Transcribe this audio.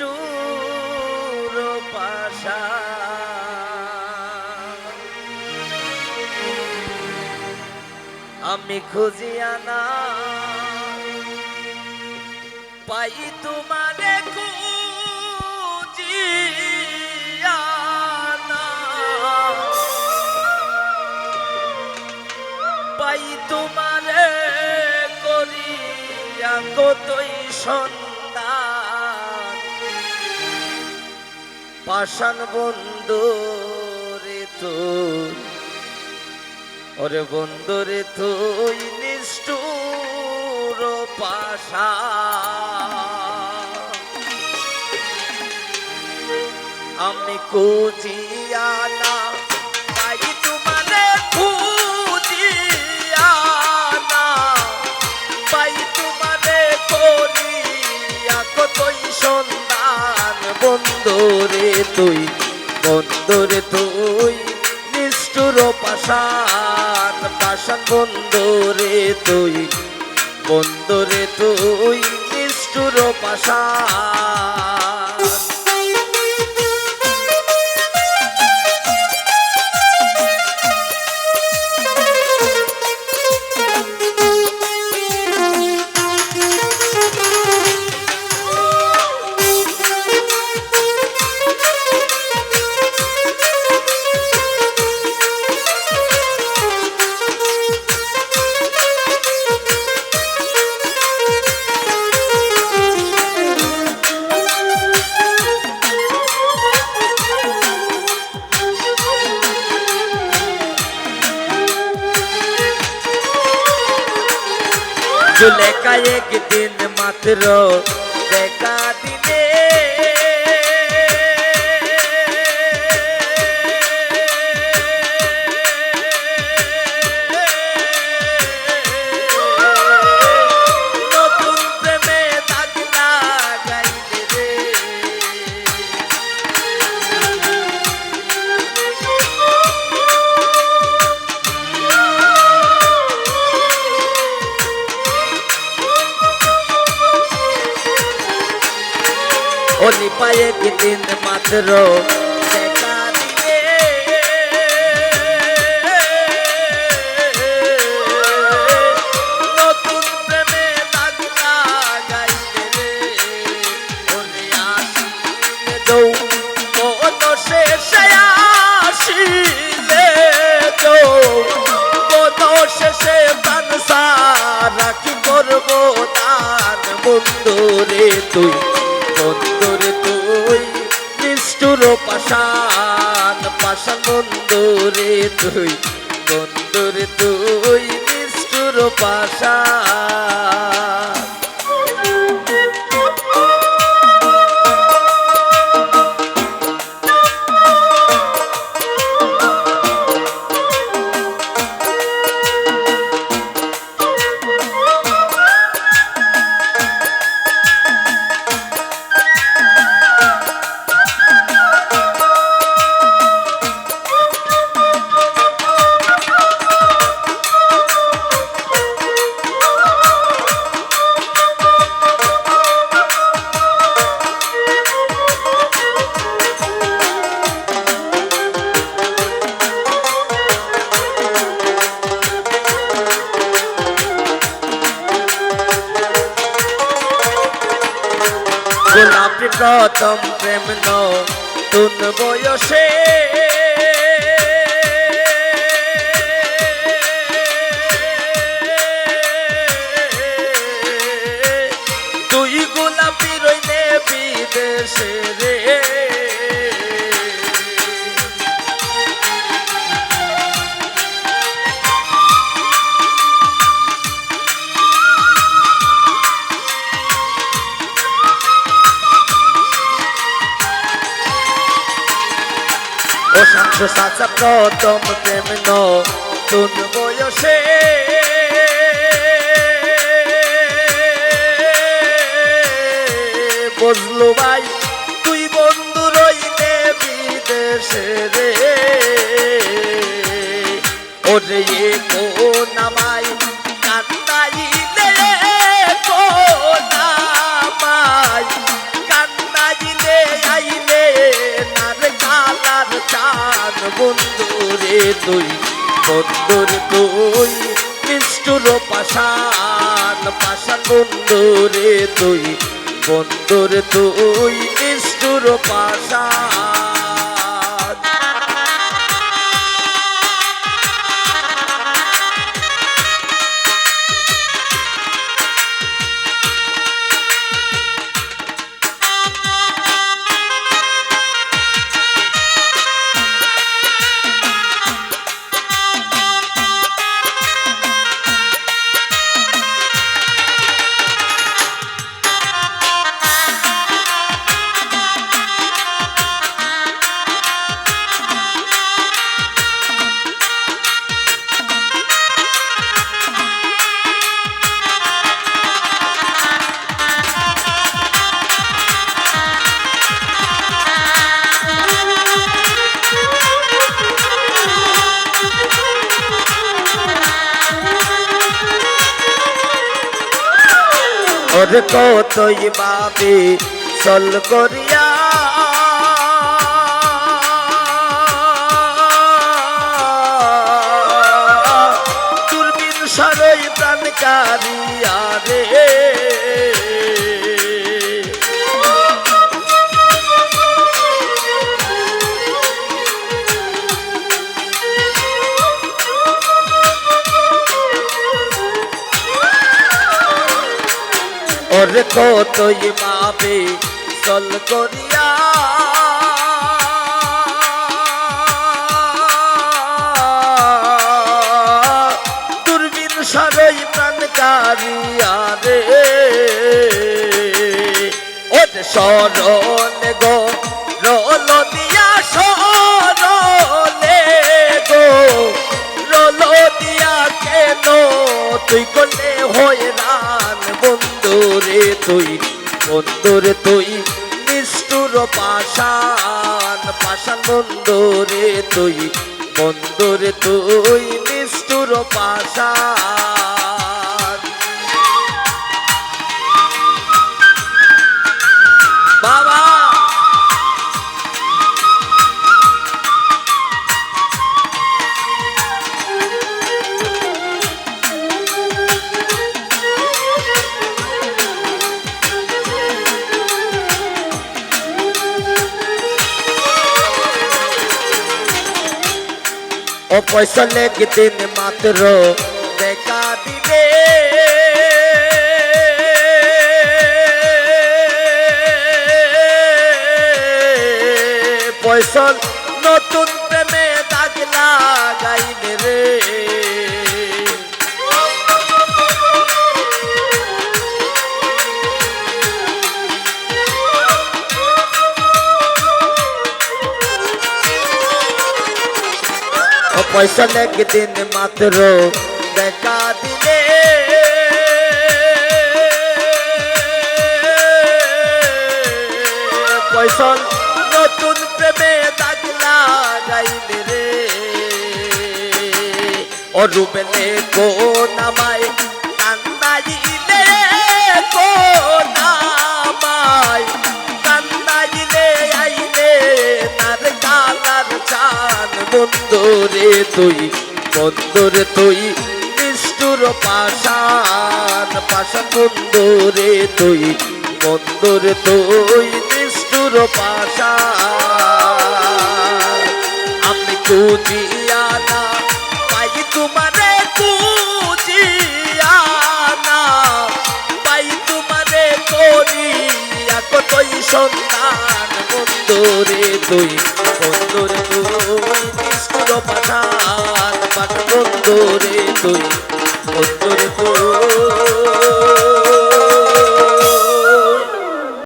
নিষ্ঠুর পাশা। আমি খুঁজিয়া না পাই তোমারে খুঁজিয়া না। পাই তোমারে করিয়া কতই সন্ধান পাষাণ বন্ধু রে তুই। ওরে বন্ধু রে তুই নিষ্ঠুর পাশা আমি কুচিয়া না তুই বন্ধুরে তুই নিষ্ঠুর পাশান পাশান বন্ধুরে তুই। বন্ধুরে তুই নিষ্ঠুর পাশান জুলেখা একদিন মাত্র দেখা কত শেষে প্রাণ সারা কি করব তার বন্ধুরে তুই। বন্ধুরে নিষ্ঠুর পাশান পাশান বন্ধুরে তুই বন্ধুরে তুই নিষ্ঠুর পাশান প্রথম প্রেম নতুন বয়সে আসো সাসা, প্রথম প্রেম নতুন বয়সে? বজলু ভাই, তুই বন্ধু রইলে বিদেশে রে। ওরে কো নামাই কান্দাইলে কো নামাই কান্দাইলে আইলে নার কালার চা চান বন্ধুরে তুই বন্ধুর তুই নিষ্ঠুর পাশান পাশান বন্ধুরে তুই বন্ধুর তুই নিষ্ঠুর পাশান কতই বাবে চল করিয়া কতই বাবে চল করিয়া। দূরবীন সরই প্রাণ কারিয়া রে। ওর সরণ গো, রল দিয়া সরলে গো। রল দিয়া কেন? তুই করলে বন্ধুরে তুই বন্ধুরে তুই নিষ্ঠুর পাশান পাশান বন্ধুরে তুই বন্ধুরে তুই নিষ্ঠুর পাশান লেগে দিন মাত্র। দেখা দিবে। পয়সা নতুন প্রেমে ও পয়সা লেগে দিন মাত্র দেখা দিলে। পয়সা নতুন প্রেমে দাগ লাগাইলে রে। অরুবেলে কো নামাই কান্দাইলে। কো বন্ধুরে তুই, বন্দরে তুই, নিষ্ঠুর পাশান পাশান বন্ধুরে তুই বন্ধুরে তুই, নিষ্ঠুর পাশান আমি কুজিয়ানা পাই তোমারে কতই সন্তান তুই। তুই